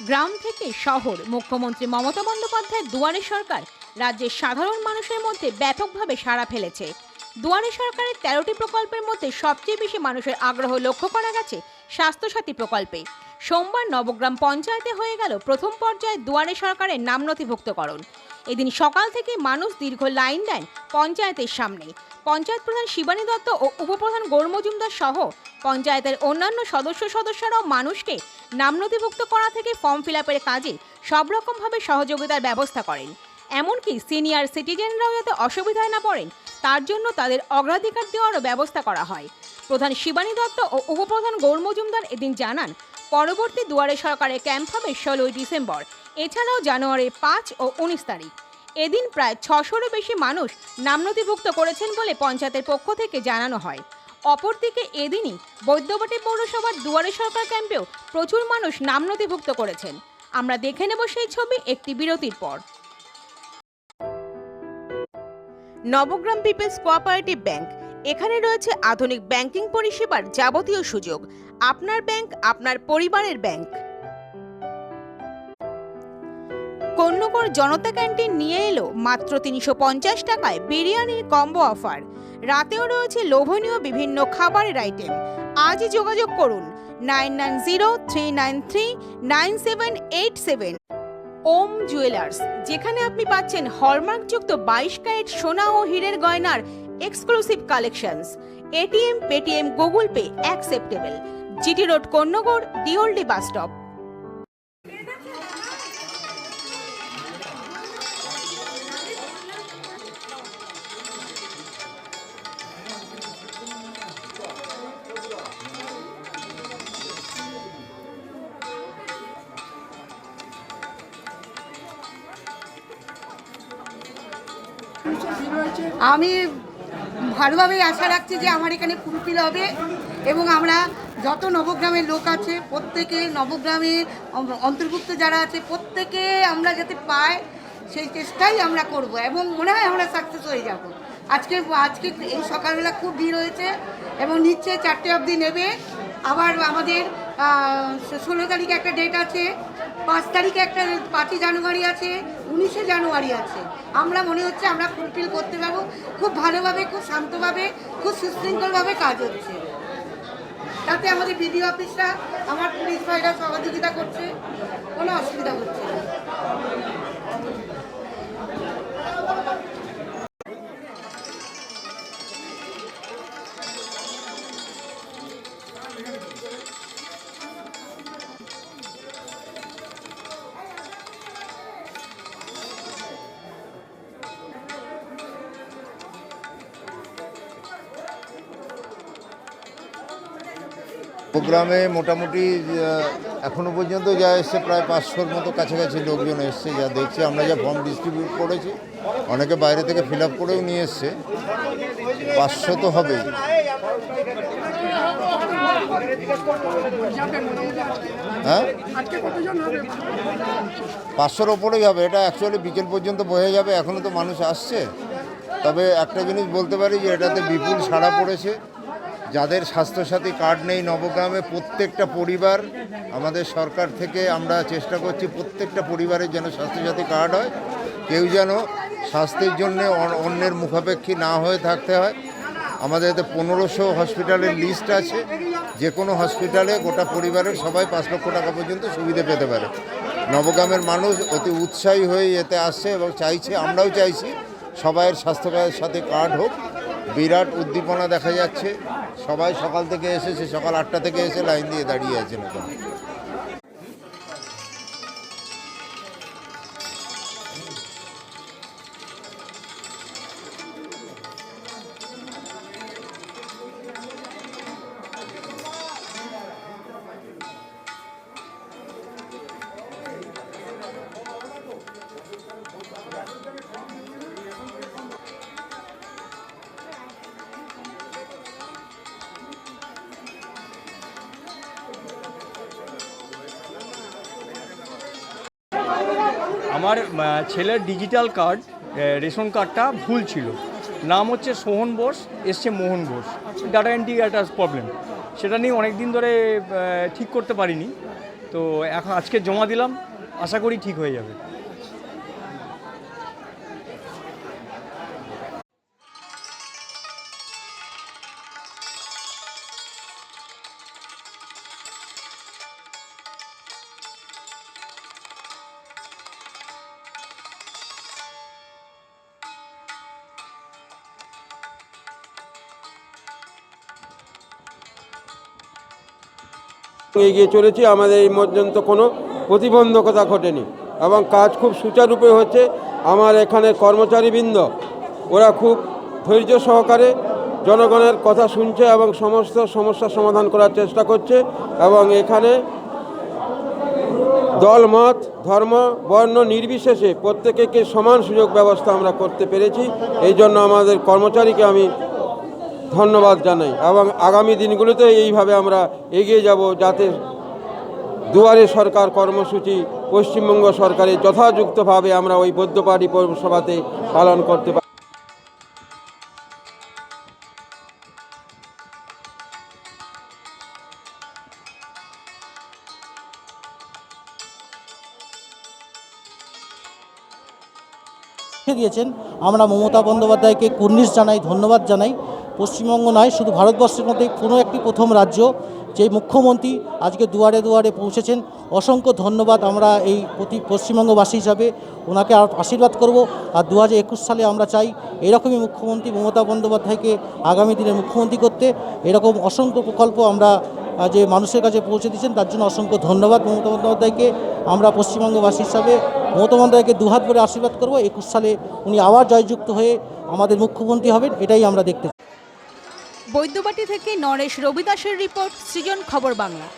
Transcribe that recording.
গ্রাম থেকে শহর। মুখ্যমন্ত্রী মমতা বন্দ্যোপাধ্যায়ের দুয়ারে সরকার রাজ্যের সাধারণ মানুষের মধ্যে ব্যাপকভাবে সাড়া ফেলেছে। দুয়ারে সরকারের তেরোটি প্রকল্পের মধ্যে সবচেয়ে বেশি মানুষের আগ্রহ লক্ষ্য করা গেছে স্বাস্থ্যসাথী প্রকল্পে। সোমবার নবগ্রাম পঞ্চায়েতে হয়ে গেল প্রথম পর্যায়ে দুয়ারে সরকারের নাম নথিভুক্তকরণ। এদিন সকাল থেকে মানুষ দীর্ঘ লাইন দেন পঞ্চায়েতের সামনে। পঞ্চায়েত প্রধান শিবানী দত্ত ও উপপ্রধান গৌর মজুমদার সহ পঞ্চায়েতের অন্যান্য সদস্য সদস্যরাও মানুষকে নাম নথিভুক্ত করা থেকে ফর্ম ফিল আপের কাজে সব রকমভাবে সহযোগিতার ব্যবস্থা করেন। এমনকি সিনিয়র সিটিজেনরাও যাতে অসুবিধায় না পড়েন, তার জন্য তাদের অগ্রাধিকার দেওয়ারও ব্যবস্থা করা হয়। প্রধান শিবানী দত্ত ও উপপ্রধান গৌর মজুমদার এদিন জানান, পরবর্তী দুয়ারে সরকারের ক্যাম্প হবে ষোলোই ডিসেম্বর, এছাড়াও জানুয়ারির পাঁচ ও উনিশ তারিখ। এদিন প্রায় ছশোরও বেশি মানুষ নাম নথিভুক্ত করেছেন বলে পঞ্চায়েতের পক্ষ থেকে জানানো হয়। অপরদিকে এদিনই বৈদ্যবাটি পৌরসভার দুয়ারে সরকার ক্যাম্পেও প্রচুর মানুষ নাম নথিভুক্ত করেছেন। আমরা দেখে নেব সেই ছবি একটি বিরতির পর। নবগ্রাম পিপলস কোঅপারেটিভ ব্যাংক, এখানে রয়েছে আধুনিক ব্যাংকিং পরিষেবার যাবতীয় সুযোগ। আপনার ব্যাংক, আপনার পরিবারের ব্যাংক। কন্যকর জনতা ক্যান্টিন নিয়ে এলো মাত্র তিনশো পঞ্চাশ টাকায় বিরিয়ানির কম্বো অফার। রাতেও রয়েছে লোভনীয় বিভিন্ন খাবারের আইটেম আজই যোগাযোগ করুন nine nine zero, three nine three, nine seven eight seven. Om jewellers, যেখানে আপনি পাচ্ছেন হলমার্কযুক্ত বাইশ ক্যারেট সোনা ও হীরের গয়নার exclusive collections ATM, Paytm, Google Pay acceptable GT road Kanyagarh দিওল্ডি bus stop. আমি ভালোভাবেই আশা রাখছি যে আমার এখানে ফুলফিল হবে এবং আমরা যত নবগ্রামের লোক আছে, প্রত্যেকে নবগ্রামে অন্তর্ভুক্ত যারা আছে, প্রত্যেকে আমরা যাতে পাই, সেই চেষ্টাই আমরা করব এবং মনে হয় আমরা সাকসেস হয়ে যাব। আজকে আজকে এই সকালবেলা খুব ভিড় হয়েছে এবং নিচ্ছে চারটে অবধি নেবে। আবার আমাদের ষোলো তারিখে একটা ডেট আছে, পাঁচ তারিখে একটা পাঁচই জানুয়ারি আছে। উনিশে জানুয়ারি আছে। আমরা মনে হচ্ছে আমরা ফুলফিল করতে পারব। খুব ভালোভাবে, খুব শান্তভাবে, খুব সুশৃঙ্খলভাবে কাজ হচ্ছে। তাতে আমাদের বিডি অফিসরা আমার পুলিশ ভাইরা সহযোগিতা করছে। কোনো অসুবিধা হচ্ছে না। প্রোগ্রামে মোটামুটি এখনও পর্যন্ত যা এসছে প্রায় পাঁচশোর মতো কাছাকাছি লোকজন এসছে, যা দেখছি, আমরা যা ফর্ম ডিস্ট্রিবিউট করেছি, অনেকে বাইরে থেকে ফিল আপ করেও নিয়ে এসছে। পাঁচশো তো হবেই। হ্যাঁ? পাঁচশোর ওপরেই হবে, এটা অ্যাকচুয়ালি বিকেল পর্যন্ত বয়ে যাবে এখনও তো মানুষ আসছে। তবে একটা জিনিস বলতে পারি যে, এটাতে বিপুল সাড়া পড়েছে। যাদের স্বাস্থ্যসাথী কার্ড নেই নবগ্রামে, প্রত্যেকটা পরিবার আমাদের সরকার থেকে আমরা চেষ্টা করছি প্রত্যেকটা পরিবারের যেন স্বাস্থ্যসাথী কার্ড হয়। কেউ যেন স্বাস্থ্যের জন্য অন্যের মুখাপেক্ষী না হয়ে থাকতে হয়। আমাদের এতে পনেরোশো হসপিটালের লিস্ট আছে। যে কোনো হসপিটালে গোটা পরিবারের সবাই পাঁচ লক্ষ টাকা পর্যন্ত সুবিধে পেতে পারে। নবগ্রামের মানুষ অতি উৎসাহী হয়ে এতে আসছে এবং চাইছে, আমরাও চাইছি সবাইয়ের স্বাস্থ্যকারের সাথে কার্ড হোক। বিরাট উদ্দীপনা দেখা যাচ্ছে। সবাই সকাল থেকে এসেছে, সকাল আটটা থেকে এসে লাইন দিয়ে দাঁড়িয়ে আছেন এখন আমার ছেলের ডিজিটাল কার্ড রেশন কার্ডটা ভুল ছিল। নাম হচ্ছে সোহন বোস, এসছে মোহন বোস। ডাটা এন্ট্রি একটা প্রবলেম সেটা নিয়ে অনেক দিন ধরে ঠিক করতে পারিনি। তো এখন আজকে জমা দিলাম, আশা করি ঠিক হয়ে যাবে। এগিয়ে চলেছি। আমাদের এই পর্যন্ত কোনো প্রতিবন্ধকতা ঘটেনি এবং কাজ খুব সুচারুরূপে হচ্ছে। আমার এখানে কর্মচারীবৃন্দ, ওরা খুব ধৈর্য সহকারে জনগণের কথা শুনছে এবং সমস্ত সমস্যার সমাধান করার চেষ্টা করছে এবং এখানে দল, মত, ধর্ম, বর্ণ নির্বিশেষে প্রত্যেকে সমান সুযোগ ব্যবস্থা আমরা করতে পেরেছি। এই জন্য আমাদের কর্মচারীকে আমি ধন্যবাদ জানাই এবং আগামী দিনগুলোতে এইভাবে আমরা এগিয়ে যাব যাতে দুয়ারে সরকার কর্মসূচি পশ্চিমবঙ্গ সরকারের যথাযুক্তভাবে আমরা ওই বৌদ্ধপাড়ি পৌরসভাতে পালন করতে পারি দিয়েছেন আমরা মমতা বন্দ্যোপাধ্যায়কে কুর্নিশ জানাই, ধন্যবাদ জানাই। পশ্চিমবঙ্গ নয়, শুধু ভারতবর্ষের মধ্যে কোনো একটি প্রথম রাজ্য যে মুখ্যমন্ত্রী আজকে দুয়ারে দুয়ারে পৌঁছেছেন। অসংখ্য ধন্যবাদ আমরা এই প্রতি পশ্চিমবঙ্গবাসী হিসাবে। ওনাকে আর আশীর্বাদ করব। আর দু হাজার একুশ সালে আমরা চাই এরকমই মুখ্যমন্ত্রী মমতা বন্দ্যোপাধ্যায়কে আগামী দিনে মুখ্যমন্ত্রী করতে। এরকম অসংখ্য প্রকল্প আমরা যে মানুষের কাছে পৌঁছে দিচ্ছেন তার জন্য অসংখ্য ধন্যবাদ মমতা বন্দ্যোপাধ্যায়কে। আমরা পশ্চিমবঙ্গবাসী হিসাবে মমতা বন্দ্যোপাধ্যায়কে দুহাত ভরে আশীর্বাদ করব। একুশ সালে উনি আবার জয়যুক্ত হয়ে আমাদের মুখ্যমন্ত্রী হবেন, এটাই আমরা দেখতে চাই। বৈদ্যবাটি থেকে নরেশ রবিদাসের রিপোর্ট সৃজন খবর বাংলা।